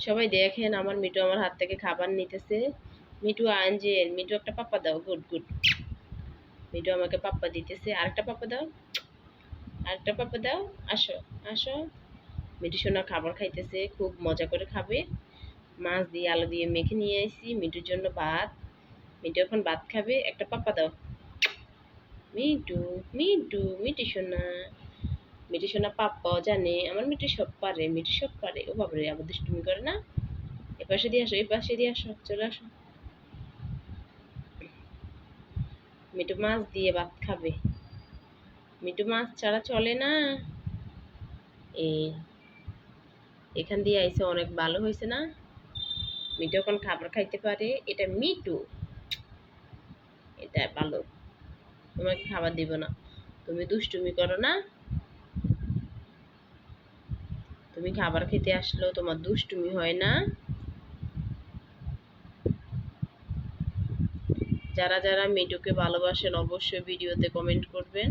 সবাই দেখেন আমার মিটু আমার হাত থেকে খাবার নিতেছে। মিটু আঞ্জেল মিটু একটা পাপ্পা দাও, গুড গুড। মিটু আমাকে পাপ্পা দিতেছে। আরেকটা পাপ্পা দাও, আরেকটা পাপ্পা দাও, আসো আসো। মিটু সোনা খাবার খাইতেছে, খুব মজা করে খাবে। মাছ দিয়ে, আলু দিয়ে মেখে নিয়ে আসি মিটুর জন্য ভাত। মিটু এখন ভাত খাবে, একটা পাপ্পা দাও। মিটু মিটু মিটু সোনা। মিটু সোনা পাপ্পাও জানে আমার মিটু সব পারে মিটু সব পারে। ও বাবারে আবার দুষ্টুমি করে না। এ পাশে দিয়ে আসো এই পাশে দিয়ে আসো, চলে আসো। মিটু মাছ দিয়ে ভাত খাবে। মিটু মাছ ছাড়া চলে না। এই এখান দিয়ে আইসে অনেক ভালো হয়েছে না। মিটু এখন খাবার খাইতে পারে, এটা মিটু এটা ভালো। তোমাকে খাবার দিব না। তুমি দুষ্টুমি করো না। তুমি খাবার খেতে আসলেও তোমার দুষ্টুমি হয় না? যারা যারা মিটুকে ভালোবাসেন অবশ্যই ভিডিওতে কমেন্ট করবেন।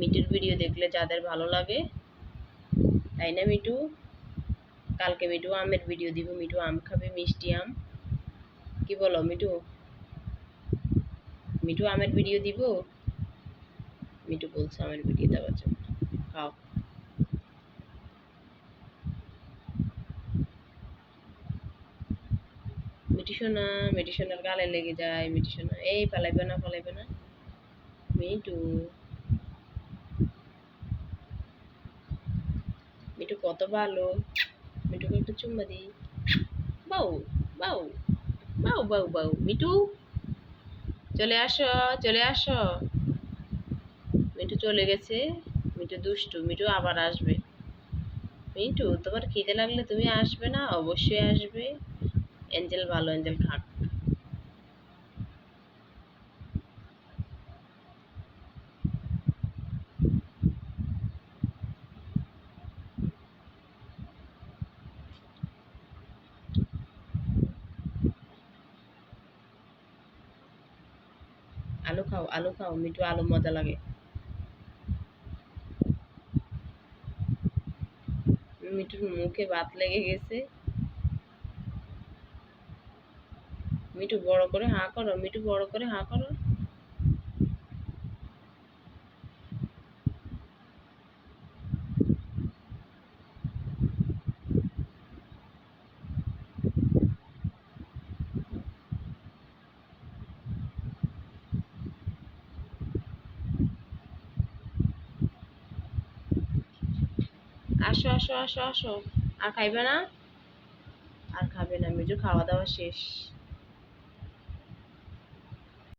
মিটুর ভিডিও দেখলে যাদের ভালো লাগে, তাই না মিটু কালকে মিটু আমের ভিডিও দিব। মিটু আম খাবে, মিষ্টি আম। কি বলো মিটু মিটু আমের ভিডিও দিব? মিটু বলছে আমের ভিডিও দেওয়ার জন্য। খাও। মিটি সোনা মিটি সোনার গালে লেগে যায় মিটি সোনা এই পালাইবে না পালাইবে না। মিটু মিটু কত ভালো। মিটুকে একটু চুম্মা দিই। বাউ বাউ বাউ বাউ বাউ। মিটু চলে আসো চলে আসো। মিটু চলে গেছে। মিটু দুষ্টু মিটু আবার আসবে। মিটু তোমার খিদে লাগলে তুমি আসবে না, অবশ্যই আসবে। এঞ্জেল ভালো, এঞ্জেল খাক আলু খাও আলু খাও, মিঠু আলু মজা লাগে। মিঠুর মুখে ভাত লেগে গেছে। মিঠু বড় করে হাঁ করো, মিঠু বড় করে হাঁ করো। আসো আসো আসো আসো। আর খাইবে না? আর খাবে না মিঠু, খাওয়া দাওয়া শেষ।